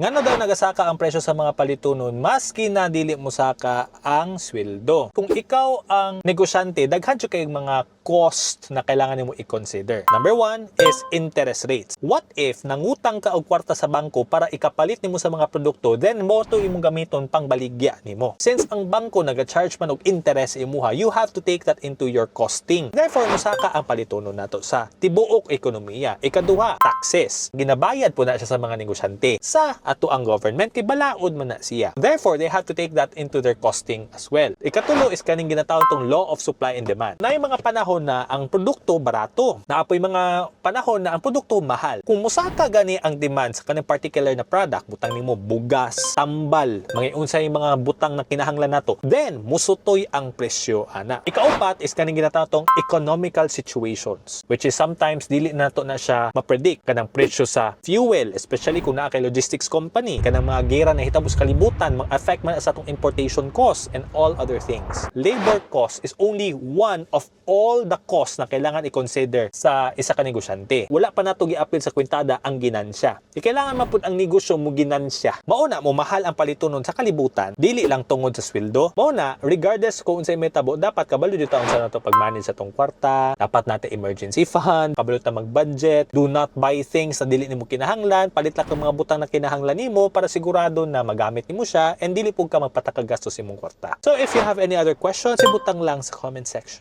Ngano daw nagasaka ang presyo sa mga palitunon maski na dili mo saka ang sweldo. Kung ikaw ang negosyante, daghan jud kay mga cost na kailangan nimo i-consider. Number one is interest rates. What if nangutang ka og kwarta sa bangko para ikapalit nimo sa mga produkto, then mo to imong gamiton pang baligya nimo. Since ang bangko naga-charge man og interest imuha, you have to take that into your costing. Therefore, musaka ang palitunon nato sa tibuok ekonomiya. Ikaduha, taxes. Ginabayad po na siya sa mga negosyante. Sa ato ang government, kay balaod man na siya. Therefore, they have to take that into their costing as well. Ikatulo is kaning ginatawag tong law of supply and demand. Na yung mga panahon na ang produkto barato. Na apoy mga panahon na ang produkto mahal. Kung musaka gani ang demand sa kanang particular na product, butang nimo bugas, tambal, mga unsay mga butang na kinahanglan nato, then musutoy ang presyo ana. Ikaupat is kaning ginatawag tong economical situations which is sometimes dili nato na siya ma-predict kanang presyo sa fuel especially kung naa kay logistics company kanang mga gera na hitabo sa kalibutan mag-affect man sa atong importation cost and all other things. Labor cost is only one of all the costs na kailangan i-consider sa isa ka negosyante. Wala pa nato gi-appeal sa kwintada ang ginansya. Di kailangan man ang negosyo mo ginansya. Mauna mo mahal ang palitunon sa kalibutan, dili lang tungod sa sweldo. Mauna, regardless kung unsay metabo, dapat kabalo dito ang sa nato pag-manage sa tong kwarta, dapat natin emergency fund, kabalo ta mag-budget, do not buy things na dili nimo kinahanglan, palit lang ang mga butang na kinahanglan nimo para sigurado na magamit nimo siya and dili pug ka magpatakagastos imong kwarta. So if you have any other questions, ibutang lang sa comment section.